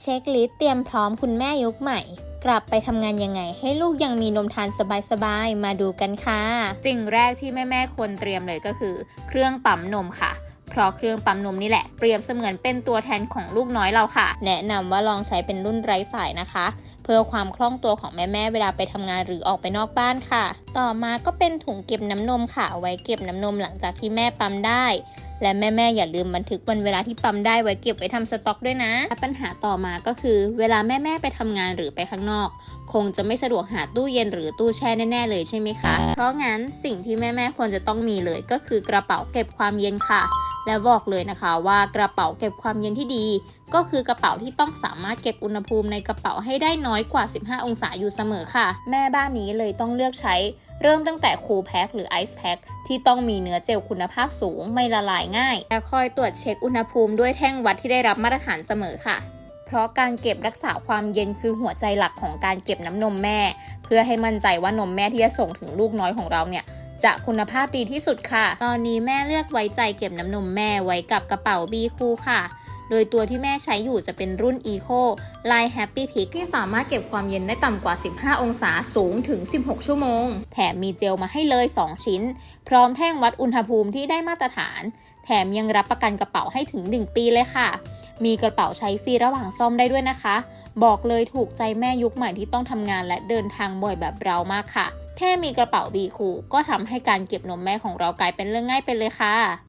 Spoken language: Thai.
เช็คลิสต์เตรียมพร้อมคุณแม่ยุคใหม่ กลับไปทำงานยังไง ให้ลูกยังมีนมทานสบายๆ มาดูกันค่ะ สิ่งแรกที่แม่ๆควรเตรียมเลยก็คือ เครื่องปั๊มนมค่ะเพราะเครื่องปั๊มนมนี่แหละเปรียบเสมือนเป็นตัวแทนของลูกน้อยเราค่ะ แนะนำว่าลองใช้เป็นรุ่นไร้สายนะคะ เพื่อความคล่องตัวของแม่ๆเวลาไปทำงานหรือออกไปนอกบ้านค่ะ ต่อมาก็เป็นถุงเก็บน้ำนมค่ะเอาไว้เก็บน้ำนมหลังจากที่แม่ปั๊มได้ และแม่ๆอย่าลืมบันทึกวันเวลาที่ปั๊มได้ไว้เก็บไว้ทำสต็อกด้วยนะ ปัญหาต่อมาก็คือ เวลาแม่ๆไปทำงานหรือไปข้างนอก คงจะไม่สะดวกหาตู้เย็นหรือตู้แช่แน่ๆเลยใช่ไหมคะ เพราะงั้นสิ่งที่แม่ๆควรจะต้องมีเลยก็คือกระเป๋าเก็บความเย็นค่ะ และบอกเลยนะคะว่ากระเป๋าเก็บความเย็นที่ดี ก็คือกระเป๋าที่ต้องสามารถเก็บอุณหภูมิในกระเป๋าให้ได้น้อยกว่า 15 องศาอยู่เสมอค่ะ แม่บ้านนี้เลยต้องเลือกใช้เริ่มตั้งแต่คูลแพ็คหรือไอซ์แพ็คที่ต้องมีเนื้อเจลคุณภาพสูงไม่ละลายง่าย และคอยตรวจเช็คอุณหภูมิด้วยแท่งวัดที่ได้รับมาตรฐานเสมอค่ะ เพราะการเก็บรักษาความเย็นคือหัวใจหลักของการเก็บน้ำนมแม่ เพื่อให้มั่นใจว่านมแม่ที่จะส่งถึงลูกน้อยของเราเนี่ย จะคุณภาพดีที่สุดค่ะ ตอนนี้แม่เลือกไว้ใจเก็บน้ำนมแม่ไว้กับกระเป๋า B คูค่ะ โดยตัวที่แม่ใช้อยู่จะเป็นรุ่น Eco ลาย Happy Pick ที่สามารถเก็บความเย็นได้ต่ำกว่า 15 องศาสูงถึง 16 ชั่วโมง แถมมีเจลมาให้เลย 2 ชิ้น พร้อมแท่งวัดอุณหภูมิที่ได้มาตรฐาน แถมยังรับประกันกระเป๋าให้ถึง 1 ปีเลยค่ะมีกระเป๋าใช้ฟรีระหว่างซ่อมได้ด้วยนะคะ บอกเลยถูกใจแม่ยุคใหม่ที่ต้องทำงานและเดินทางบ่อยแบบเรามากค่ะ แค่มีกระเป๋าบีคูก็ทำให้การเก็บนมแม่ของเรากลายเป็นเรื่องง่ายไปเลยค่ะ